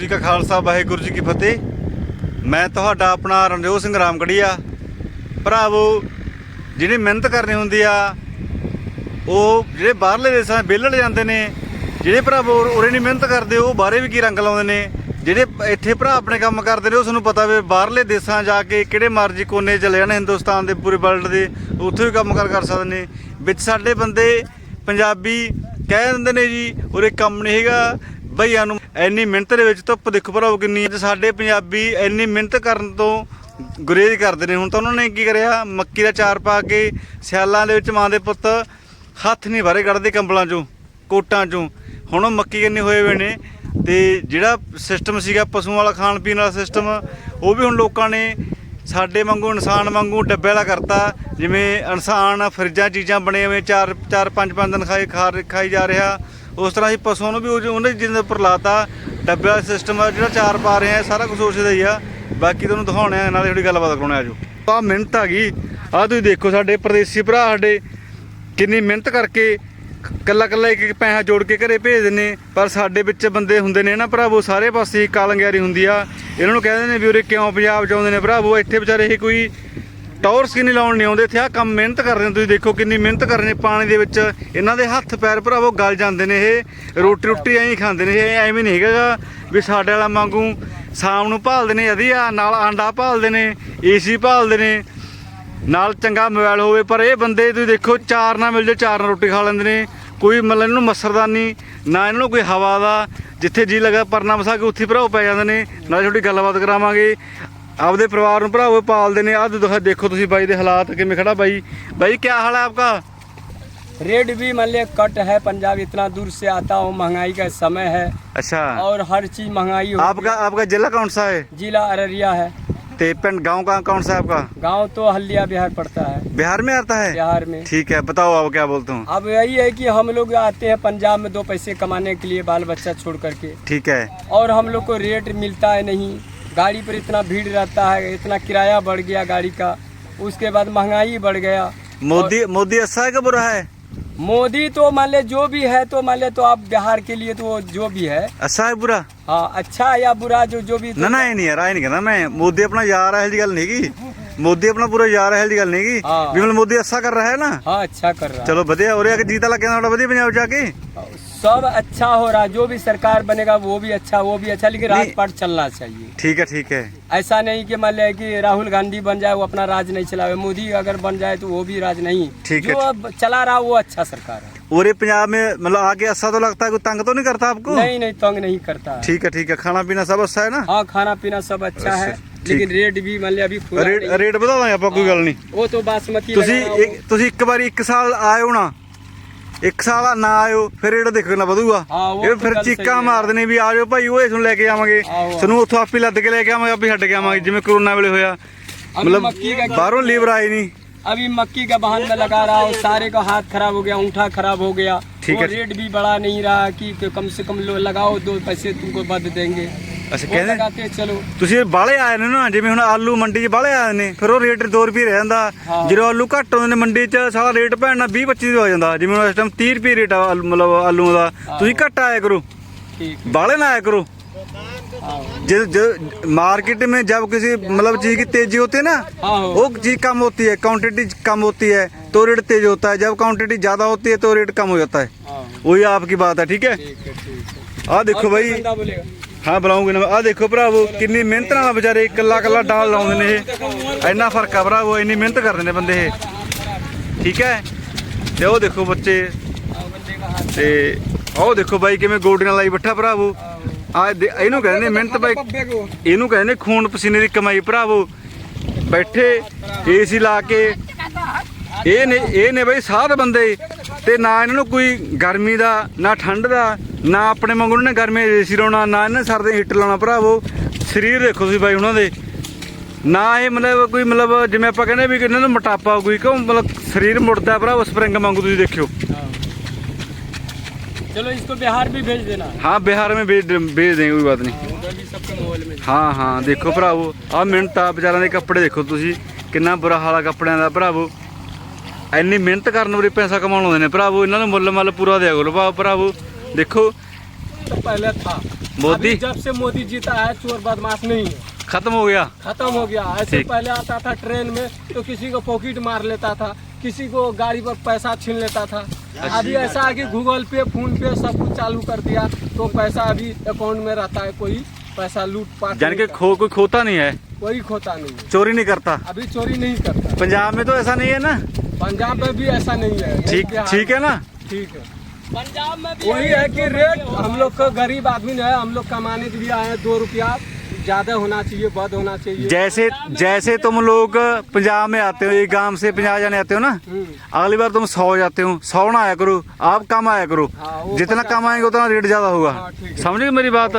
ਜੀ ਕਾ ਖਾਲਸਾ, ਵਾਹਿਗੁਰੂ ਜੀ ਕੀ ਫਤਿਹ। ਮੈਂ ਤੁਹਾਡਾ ਆਪਣਾ ਰਣਜੋਤ ਸਿੰਘ ਰਾਮਗੜੀਆ। ਭਰਾਵੋ ਜਿਹਨੇ ਮਿਹਨਤ ਕਰਨੀ ਹੁੰਦੀ ਆ, ਉਹ ਜਿਹੜੇ ਬਾਹਰਲੇ ਦੇਸ਼ਾਂ 'ਚ ਵਿਹਲੜ ਜਾਂਦੇ ਨੇ, ਜਿਹੜੇ ਭਰਾਵੋ ਉਰੇ ਨਹੀਂ ਮਿਹਨਤ ਕਰਦੇ, ਉਹ ਬਾਹਰੇ ਵੀ ਕੀ ਰੰਗ ਲਾਉਂਦੇ ਨੇ? ਜਿਹੜੇ ਇੱਥੇ ਭਰਾ ਆਪਣੇ ਕੰਮ ਕਰਦੇ ਨੇ, ਉਹ ਤੁਹਾਨੂੰ ਪਤਾ ਵੀ ਬਾਹਰਲੇ ਦੇਸ਼ਾਂ ਜਾ ਕੇ ਕਿਹੜੇ ਮਰਜ਼ੀ ਕੋਨੇ ਚਲੇ ਜਾਣ, ਹਿੰਦੁਸਤਾਨ ਦੇ, ਪੂਰੇ ਵਰਲਡ ਦੇ, ਉੱਥੇ ਵੀ ਕੰਮ ਕਰ ਕਰ ਸਕਦੇ ਨੇ। ਵਿੱਚ ਸਾਡੇ ਬੰਦੇ ਪੰਜਾਬੀ ਕਹਿ ਦਿੰਦੇ ਨੇ ਜੀ, ਉਰੇ ਕੰਮ ਨਹੀਂ ਹੈਗਾ ਭਈਆਂ ਨੂੰ ਇੰਨੀ ਮਿਹਨਤ ਦੇ ਵਿੱਚ ਧੁੱਪ ਦੇਖੋ ਭਰਾਓ ਕਿੰਨੀ ਹੈ। ਸਾਡੇ ਪੰਜਾਬੀ ਇੰਨੀ ਮਿਹਨਤ ਕਰਨ ਤੋਂ ਗੁਰੇਜ਼ ਕਰਦੇ ਨੇ। ਹੁਣ ਤਾਂ ਉਹਨਾਂ ਨੇ ਕੀ ਕਰਿਆ? ਮੱਕੀ ਦਾ ਚਾਰ ਪਾ ਕੇ ਸਿਆਲਾਂ ਦੇ ਵਿੱਚ ਮਾਂ ਦੇ ਪੁੱਤ ਹੱਥ ਨਹੀਂ ਬਾਰੇ ਕੱਢਦੇ ਕੰਬਲਾਂ ਚੋਂ, ਕੋਟਾਂ ਚੋਂ। ਹੁਣ ਉਹ ਮੱਕੀ ਕਿੰਨੇ ਹੋਏ ਹੋਏ ਨੇ ਤੇ ਜਿਹੜਾ ਸਿਸਟਮ ਸੀਗਾ ਪਸ਼ੂਆਂ ਵਾਲਾ, ਖਾਣ ਪੀਣ ਵਾਲਾ ਸਿਸਟਮ ਉਹ ਵੀ ਹੁਣ ਲੋਕਾਂ ਨੇ ਸਾਡੇ ਵਾਂਗੂ, ਇਨਸਾਨ ਵਾਂਗੂ ਡੱਬੇ ਵਾਲਾ ਕਰਤਾ। ਜਿਵੇਂ ਇਨਸਾਨ ਫਰਿੱਜਾਂ, ਚੀਜ਼ਾਂ ਬਣੇ ਹੋਏ ਚਾਰ ਚਾਰ, ਪੰਜ ਪੰਜ ਦਿਨ ਖਾਈ ਖਾ, ਖਾਈ ਜਾ ਰਿਹਾ। ਉਸ ਤਰ੍ਹਾਂ ਹੀ ਪਸ਼ੂਆਂ ਨੂੰ ਵੀ ਉਹ- ਉਹਨਾਂ ਦੀ ਜਿੰਦ ਉੱਪਰ ਲਾਤਾ ਡੱਬੇ ਵਾਲਾ ਸਿਸਟਮ ਆ, ਜਿਹੜਾ ਚਾਰ ਪਾ ਰਹੇ ਆ, ਸਾਰਾ ਕੁਝ ਉਸੇ ਦਾ ਹੀ ਆ। ਬਾਕੀ ਤੁਹਾਨੂੰ ਦਿਖਾਉਣੇ ਆ, ਨਾਲੇ ਥੋੜੀ ਗੱਲਬਾਤ ਕਰਾਉਣੇ ਆ ਆਜੋ। ਆ ਮਿਹਨਤ ਆ ਗਈ। ਆ ਤੁਸੀਂ ਦੇਖੋ ਸਾਡੇ ਪ੍ਰਦੇਸੀ ਭਰਾ ਸਾਡੇ, ਕਿੰਨੀ ਮਿਹਨਤ ਕਰਕੇ ਕੱਲਾ ਕੱਲਾ ਇੱਕ ਇੱਕ ਪੈਸਾ ਜੋੜ ਕੇ ਘਰੇ ਭੇਜ ਨੇ। ਪਰ ਸਾਡੇ ਵਿੱਚ ਬੰਦੇ ਹੁੰਦੇ ਨੇ ਨਾ ਭਰਾਵੋ, ਸਾਰੇ ਪਾਸੇ ਕਾਲੰਗਿਆਰੀ ਹੁੰਦੀ ਆ। ਇਹਨਾਂ ਨੂੰ ਕਹਿੰਦੇ ਨੇ ਵੀ ਉਰੇ ਕਿਉਂ ਪੰਜਾਬ ਚ ਆਉਂਦੇ ਨੇ ਭਰਾਵੋ? ਇੱਥੇ ਵਿਚਾਰੇ ਇਹ ਕੋਈ ਟੌਰ ਸਕਿਨ ਨਹੀਂ ਲਾਉਣ ਨਹੀਂ ਆਉਂਦੇ ਇੱਥੇ ਆ ਕੰਮ ਮਿਹਨਤ ਕਰਦੇ ਨੇ, ਤੁਸੀਂ ਦੇਖੋ ਕਿੰਨੀ ਮਿਹਨਤ ਕਰ ਰਹੇ ਨੇ ਪਾਣੀ ਦੇ ਵਿੱਚ। ਇਹਨਾਂ ਦੇ ਹੱਥ, ਪੈਰ ਭਰਾਵੋ, ਗਲ ਜਾਂਦੇ ਨੇ ਇਹ। ਰੋਟੀ ਰੋਟੀ ਐਂ ਹੀ ਖਾਂਦੇ ਨੇ, ਇਹ ਐਵੇਂ ਨਹੀਂ ਹੈਗਾ ਵੀ ਸਾਡੇ ਵਾਲਾ ਵਾਂਗੂ ਸ਼ਾਮ ਨੂੰ ਭਾਲਦੇ ਨੇ, ਵਧੀਆ, ਨਾਲ ਆਂਡਾ ਭਾਲਦੇ ਨੇ ਏਸੀ ਭਾਲਦੇ ਨੇ। ਨਾਲ ਚੰਗਾ ਮੋਬਾਈਲ ਹੋਵੇ, ਪਰ ਇਹ ਬੰਦੇ ਤੁਸੀਂ ਦੇਖੋ, ਚਾਰ ਨਾ ਮਿਲ ਜੇ ਚਾਰ ਨਾਲ ਰੋਟੀ ਖਾ ਲੈਂਦੇ ਨੇ। ਕੋਈ ਮਤਲਬ ਇਹਨੂੰ ਨੂੰ ਮੱਸਰਦਾਨੀ ਨਾ ਇਹਨਾਂ ਨੂੰ ਕੋਈ ਹਵਾ ਦਾ। ਜਿੱਥੇ ਜੀ ਲਗਾ ਪਰਨਾ ਵਸਾ ਕੇ ਉੱਥੇ ਭਰਾਓ ਪੈ ਜਾਂਦੇ ਨੇ, ਨਾਲ ਛੋਟੀ ਗੱਲਬਾਤ ਕਰਾਵਾਂਗੇ। ਆਪਦੇ ਪਰਿਵਾਰ ਨੂੰ ਭਰਾਵੋ ਪਾਲਦੇ ਨੇ ਆਹ ਦੇਖੋ ਦੇਖੋ ਤੁਸੀਂ ਬਾਈ ਦੇ ਹਾਲਾਤ ਕਿਵੇਂ ਖੜਾ ਬਾਈ ਬਾਈ ਕੀ ਹਾਲ ਹੈ ਆਪਕਾ रेट भी मान लिया कट है पंजाब इतना दूर से आता हूँ महंगाई का समय है अच्छा और हर चीज महंगाई हो आपका आपका जिला कौन सा है जिला अररिया है ते पिंड गांव का कौन सा है आपका गांव तो हल्दिया बिहार पड़ता है बिहार में आता है बिहार में ठीक है बताओ आप क्या बोलते हो अब यही है कि हम लोग आते हैं पंजाब में दो पैसे कमाने के लिए बाल बच्चा छोड़ करके ठीक है और हम लोग को रेट मिलता है नहीं गाड़ी पर इतना भीड़ रहता है इतना किराया बढ़ गया गाड़ी का उसके बाद महँगाई बढ़ गया। मोदी मोदी अच्छा है बुरा है? मोदी तो मान ले जो भी है तो मान ले तो आप बिहार के लिए तो जो भी है। अच्छा है बुरा? हाँ अच्छा या बुरा जो जो भी ना ये नहीं नहीं मैं। मोदी अपना यार है गल नहीं की। मोदी अपना पूरा यार है गल नहीं की। हाँ। मोदी अच्छा कर रहा है ना? हाँ अच्छा कर रहा है। चलो बढ़िया और जीता लगे बड़ा बढ़िया पंजाब जाके। सब अच्छा हो रहा है जो भी सरकार बनेगा वो भी अच्छा वो भी अच्छा लेकिन नहीं। राजपाट चलना चाहिए ਠੀਕ ਹੈ ਠੀਕ ਹੈ ऐसा नहीं कि मान लिया कि राहुल गांधी बन जाए वो अपना राज नहीं चलावे मोदी अगर बन जाए तो वो भी राज नहीं ठीक है। जो अब चला रहा वो अच्छा सरकार है पूरे पंजाब में मतलब आके अच्छा तो लगता है कोई तंग तो नहीं करता आपको नहीं नहीं तंग नहीं करता है ठीक है ठीक है खाना पीना सब अच्छा है ना हाँ खाना पीना सब अच्छा है अच्छा, लेकिन रेट भी मान लिया अभी खुला ਰੇਟ नहीं। ਰੇਟ ਵਧਾ ਦਾਂਗੇ ਆਪਾਂ ਕੋਈ ਗੱਲ ਨਹੀਂ वो तो बासमती ਤੁਸੀਂ लगा हुआ- ਇੱਕ- ਤੁਸੀਂ ਇੱਕ ਵਾਰੀ ਇੱਕ ਸਾਲ ਆਇਓ ਨਾ ਇੱਕ ਸਾਲ ਨਾ ਆਇਓ ਫਿਰ ਰੇਟ ਦੇਖੋ ਨਾ ਵਧੂਗਾ ਹਾਂ, ਉਹ ਇਹ ਤਾਂ ਫਿਰ ਗੱਲ ਸਹੀ ਚੀਕਾਂ ਹੈ। ਮਾਰਦੇ ਨੇ ਵੀ ਆ ਜਾਓ ਭਾਈ ਉਹ ਇਸ ਨੂੰ ਲੈ ਕੇ ਜਾਵਾਂਗੇ ਆਹੋ। ਤੁਹਾਨੂੰ ਉੱਥੋਂ ਆਪੇ ਲੱਦ ਕੇ ਲੈ ਕੇ ਆਵਾਂਗੇ ਆਪੇ ਛੱਡ ਕੇ ਆਵਾਂਗੇ ਜਿਵੇਂ ਕਰੋਨਾ ਵੇਲੇ ਹੋਇਆ ਮਤਲਬ ਮੱਕੀ ਦਾ- ਬਾਹਰੋਂ ਲੀਵਰ आए नहीं अभी मक्की का बहान में लगा रहा हूँ सारे का हाथ खराब हो गया ऊँटा खराब हो गया ठीक वो है। रेट भी बढ़ा नहीं रहा कि कि कम से कम लो लगाओ दो पैसे तुमको बद देंगे अच्छा वो कहने लगाते चलो ਤੁਸੀਂ ਬਾਲੇ ਆਏ ਨੇ ਨਾ ਜਿਵੇਂ ਹੁਣ ਆਲੂ ਮੰਡੀ 'ਚ ਬਾਲੇ ਆਏ ਨੇ ਫਿਰ ਉਹ ਰੇਟ 2 ਰੁਪਏ ਰਹਿ ਜਾਂਦਾ ਹਾਂ। ਜਦੋਂ ਆਲੂ ਘੱਟ ਹੁੰਦੇ ਨੇ ਮੰਡੀ 'ਚ ਸਾਰਾ ਰੇਟ ਭੈਣਾ 20 25 ਦਾ ਹੋ ਜਾਂਦਾ ਜਿਵੇਂ ਹੁਣ ਇਸ ਟਾਈਮ 30 ਰੁਪਏ ਰੇਟ ਆ ਆਲੂ- ਮਤਲਬ ਆਲੂਆਂ ਦਾ ਤੁਸੀਂ ਘੱਟ ਆਇਆ ਕਰੋ ठीक बाले ना आया करो हाँ जब जब मार्केट में जब किसी मतलब चीज की तेजी होती है ना हाँ हो। वो चीज कम होती है क्वांटिटी कम होती है तो रेट तेज होता है जब क्वांटिटी ज्यादा होती है तो रेट कम हो जाता है हाँ वही आपकी बात है ठीक है ठीक है ठीक है ਆ ਦੇਖੋ और ਬਾਈ कोई बंदा बोलेगा ਹਾਂ, ਬੁਲਾਉਂਗੇ ਨਾ। ਆ ਦੇਖੋ ਭਰਾਵੋ, ਕਿੰਨੀ ਮਿਹਨਤ ਨਾਲ ਵਿਚਾਰੇ ਇਕੱਲਾ ਇਕੱਲਾ ਡਾਲ ਲਾਉਂਦੇ ਨੇ ਇਹ। ਇੰਨਾ ਫ਼ਰਕ ਆ ਭਰਾਵੋ, ਇੰਨੀ ਮਿਹਨਤ ਕਰਦੇ ਨੇ ਬੰਦੇ ਇਹ। ਠੀਕ ਹੈ? ਤੇ ਉਹ ਦੇਖੋ ਬੱਚੇ। ਤੇ ਉਹ ਦੇਖੋ ਬਾਈ ਕਿਵੇਂ ਗੋਡੀਆਂ ਲਾਈ ਬੱਠਾ ਭਰਾਵੋ। ਆ ਇਹਨੂੰ ਕਹਿੰਦੇ ਨੇ ਮਿਹਨਤ ਬਾਈ। ਇਹਨੂੰ ਕਹਿੰਦੇ ਨੇ ਖੂਨ ਪਸੀਨੇ ਦੀ ਕਮਾਈ ਭਰਾਵੋ। ਬੈਠੇ, ਏਸੀ ਲਾ ਕੇ। ਇਹ ਨੇ ਇਹ ਨੇ ਬਾਈ ਸਾਧ ਬੰਦੇ। ਤੇ ਨਾ ਇਹਨਾਂ ਨੂੰ ਕੋਈ ਗਰਮੀ ਦਾ, ਨਾ ਠੰਡ ਦਾ। ਨਾ ਆਪਣੇ ਵਾਂਗੂ ਉਹਨਾਂ ਨੇ ਗਰਮੀ ਏਸੀ ਲਾਉਣਾ ਨਾ ਇਹਨਾਂ ਨੇ ਸਰਦੇ ਹੀਟਰ ਲਾਉਣਾ ਭਰਾਵੋ ਸਰੀਰ ਦੇਖੋ ਤੁਸੀਂ ਬਾਈ ਉਹਨਾਂ ਦੇ ਨਾ ਇਹ ਮਤਲਬ ਕੋਈ ਮਤਲਬ ਜਿਵੇਂ ਆਪਾਂ ਕਹਿੰਦੇ ਵੀ ਕਿ ਇਹਨਾਂ ਨੂੰ ਮੋਟਾਪਾ ਕੋਈ ਕਿਉਂ ਮਤਲਬ ਸਰੀਰ ਮੁੜਦਾ ਭਰਾਵੋ ਸਪਰਿੰਗ ਵਾਂਗੂ ਤੁਸੀਂ ਦੇਖਿਓ हाँ। चलो इसको बिहार भी भेज देना ਹਾਂ ਬਿਹਾਰ में भेज भेज देंगे कोई बात नहीं हाँ, उधर भी सबके मोबाइल में ਹਾਂ ਹਾਂ ਦੇਖੋ ਭਰਾਵੋ ਆਹ ਮਿਹਨਤ ਆ ਵਿਚਾਰਿਆਂ ਦੇ ਕੱਪੜੇ ਦੇਖੋ ਤੁਸੀਂ ਕਿੰਨਾ ਬੁਰਾ ਹਾਲ ਆ ਕੱਪੜਿਆਂ ਦਾ ਭਰਾਵੋ ਇੰਨੀ ਮਿਹਨਤ ਕਰਨ ਵਾਲੇ ਪੈਸਾ ਕਮਾਉਣ ਆਉਂਦੇ ਨੇ ਭਰਾਵੋ ਇਹਨਾਂ ਨੂੰ ਮੁੱਲ ਮੱਲ ਪੂਰਾ ਦਿਆ ਕਰੋ ਭਾ ਭਰਾਵੋ ਦੇਖੋ तो पहले था। मोदी। जब से मोदी जीता है चोर बदमाश नहीं है। खत्म हो गया। खत्म हो गया। ऐसे पहले आता था ट्रेन में तो किसी को पॉकेट मार लेता था किसी को गाड़ी पर पैसा छीन लेता था। अभी ऐसा है कि गूगल पे फ़ोन पे सब कुछ चालू कर दिया तो पैसा अभी अकाउंट में रहता है कोई पैसा लूट पाट यानी कि। खो कोई खोता नहीं है? कोई खोता नहीं है। चोरी नहीं करता? अभी चोरी नहीं करता। पंजाब में तो ऐसा नहीं है ना? पंजाब में भी ऐसा नहीं है। ठीक ठीक है ना? ठीक है। पंजाब में भी वही है कि रेट हम लोग का गरीब आदमी है हम लोग कमाने के लिए आए हैं दो रुपया ज्यादा होना चाहिए बद होना चाहिए जैसे जैसे तुम लोग पंजाब में आते हो एक गांव से पंजाब जाने आते हो ना हम्म, अगली बार तुम सौ जाते हो सौ ना आया करो आप कम आया करो हाँ, वो जितना पचास- कम आएंगे उतना रेट ज्यादा होगा हाँ, ठीक है। समझ गए मेरी बात